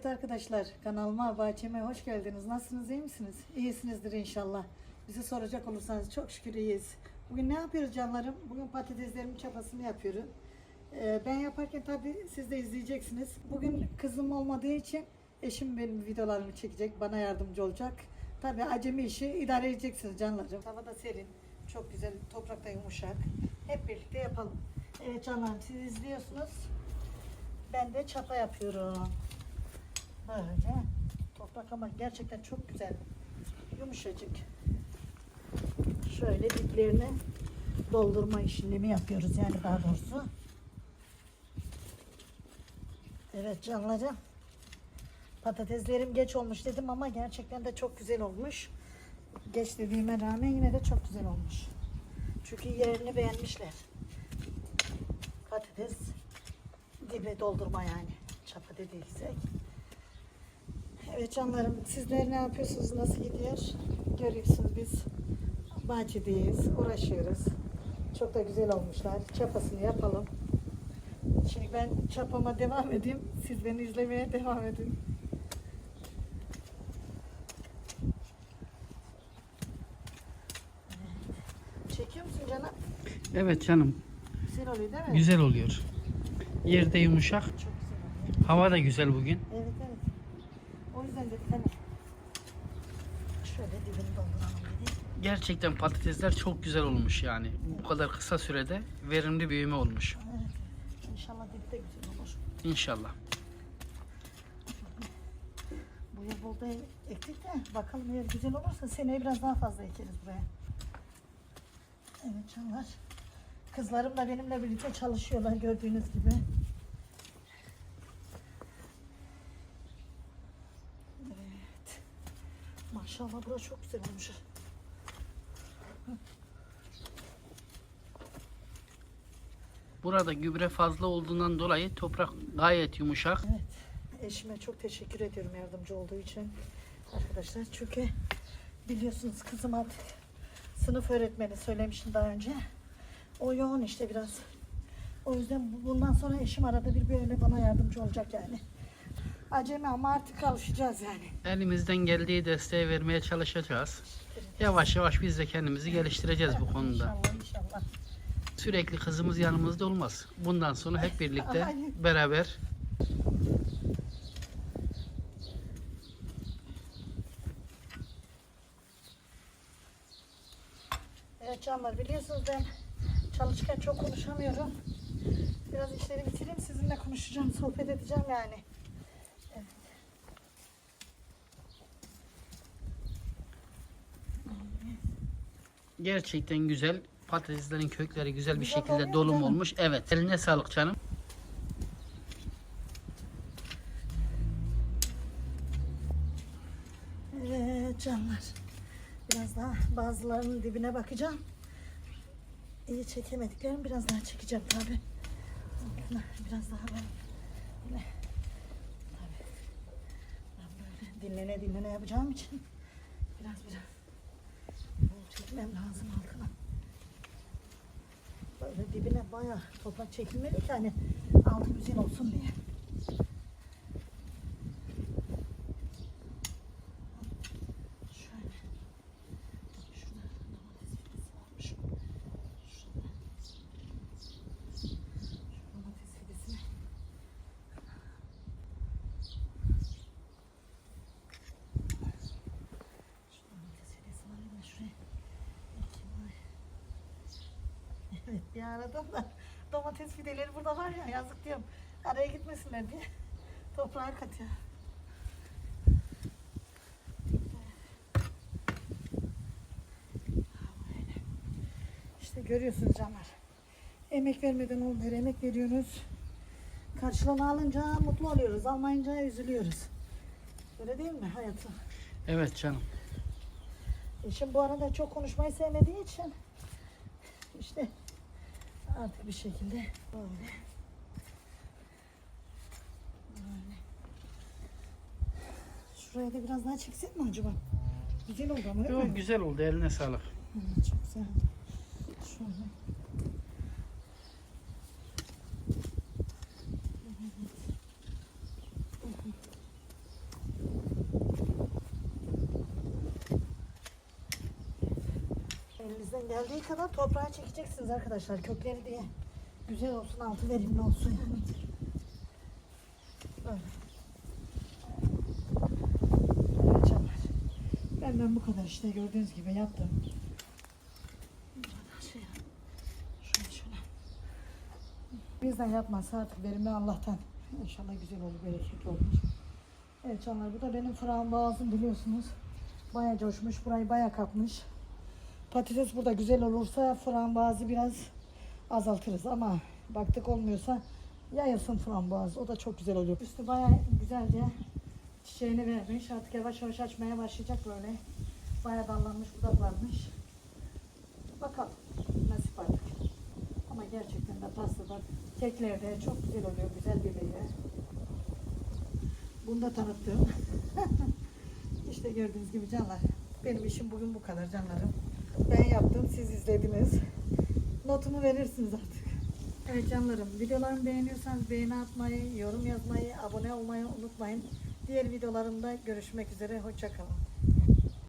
Evet arkadaşlar kanalıma bahçeme hoş geldiniz. Nasılsınız iyi misiniz? İyisinizdir inşallah. Bizi soracak olursanız çok şükür iyiyiz. Bugün ne yapıyoruz canlarım? Bugün patateslerimin çapasını yapıyorum. Ee, ben yaparken tabii siz de izleyeceksiniz. Bugün kızım olmadığı için eşim benim videolarımı çekecek. Bana yardımcı olacak. Tabii acemi işi idare edeceksiniz canlarım. Hava da serin. Çok güzel. Toprak da yumuşak. Hep birlikte yapalım. Evet canlarım siz izliyorsunuz. Ben de çapa yapıyorum. Böyle. Toprak ama gerçekten çok güzel. Yumuşacık. Şöyle diplerini doldurma işlemi yapıyoruz yani daha doğrusu. Evet canlarım. Patateslerim geç olmuş dedim ama gerçekten de çok güzel olmuş. Geç dediğime rağmen yine de çok güzel olmuş. Çünkü yerini beğenmişler. Patates dibe doldurma yani. Çapa dediysek. Evet canlarım sizler ne yapıyorsunuz? Nasıl gidiyor? Görüyorsunuz biz bahçedeyiz. Uğraşıyoruz. Çok da güzel olmuşlar. Çapasını yapalım. Şimdi ben çapama devam edeyim. Siz beni izlemeye devam edin. Çekiyor musun canım? Evet canım. Güzel oluyor değil mi? Güzel oluyor. Yerde yumuşak. Çok güzel oluyor. Hava da güzel bugün. Evet evet. Gerçekten patatesler çok güzel olmuş yani. Bu kadar kısa sürede verimli büyüme olmuş. Evet. İnşallah dibi de güzel olur. İnşallah. Bu yıl bolda ektik de bakalım eğer güzel olursa seneye biraz daha fazla ekeriz buraya. Evet canlar. Kızlarım da benimle birlikte çalışıyorlar gördüğünüz gibi. Evet. Maşallah burası çok güzel olmuş. Burada gübre fazla olduğundan dolayı toprak gayet yumuşak. Evet. Eşime çok teşekkür ediyorum yardımcı olduğu için. Arkadaşlar çünkü biliyorsunuz kızım artık sınıf öğretmeni söylemiştim daha önce. O yoğun işte biraz. O yüzden bu- bundan sonra eşim arada bir böyle bana yardımcı olacak yani. Acemi ama artık alışacağız yani. Elimizden geldiği desteği vermeye çalışacağız. Yavaş yavaş biz de kendimizi geliştireceğiz bu konuda. İnşallah inşallah. Sürekli kızımız yanımızda olmaz. Bundan sonra hep birlikte Aynen. beraber Evet canlar biliyorsunuz ben çalışırken çok konuşamıyorum. Biraz işleri bitireyim sizinle konuşacağım, sohbet edeceğim yani. Evet. Gerçekten güzel. Patateslerin kökleri güzel bir şekilde dolum olmuş. Evet. Eline sağlık canım. Evet canlar. Biraz daha bazılarının dibine bakacağım. İyi çekemediklerimi biraz daha çekeceğim tabi. Biraz daha ben böyle, tabii. Ben böyle dinlene dinlene yapacağım için biraz biraz çekmem lazım altına. Böyle dibine bayağı toprak çekilmeli ki hani altı güzel olsun diye. Şöyle. Şurada domates fidesi varmış. Şurada. Şu domates fidesini. Şu domates fidesi var ya şuraya. ekeyim oraya. Bir aradım da domates fideleri burada var ya yazık diyorum. Araya gitmesinler diye. Toprağa katıyor. İşte görüyorsunuz canlar. Emek vermeden olmuyor. Emek veriyoruz. Karşılığını alınca mutlu oluyoruz. Almayınca üzülüyoruz. Öyle değil mi hayatım? Evet canım. Eşim bu arada çok konuşmayı sevmediği için işte artık bir şekilde böyle. Böyle. Şuraya da biraz daha çeksek mi acaba? Güzel oldu ama değil mi? Yok, güzel oldu. Eline sağlık. Çok güzel. Şöyle. Elinizden geldiği kadar toprağa çekeceksiniz arkadaşlar. Kökleri diye güzel olsun, altı verimli olsun yani. Böyle. Canlar. Benden bu kadar işte gördüğünüz gibi yaptım. Bizden yapmazsa artık verimli Allah'tan. İnşallah güzel olur, bereketli olur. Evet canlar bu da benim frambuazım biliyorsunuz. Baya coşmuş, burayı baya kapmış. Patates burada güzel olursa frambuazı biraz azaltırız ama baktık olmuyorsa yayılsın frambuaz. O da çok güzel oluyor. Üstü baya güzelce çiçeğini vermiş. Artık yavaş yavaş açmaya başlayacak böyle. Baya dallanmış budaklanmış. Bakalım nasip artık. Ama gerçekten de pastada keklerde çok güzel oluyor. Güzel bir meyve. Bunu da tanıttım. işte gördüğünüz gibi canlar. Benim işim bugün bu kadar canlarım. Ben yaptım, siz izlediniz. Notumu verirsiniz artık. Evet canlarım, videolarımı beğeniyorsanız beğeni atmayı, yorum yazmayı, abone olmayı unutmayın. Diğer videolarımda görüşmek üzere, hoşçakalın.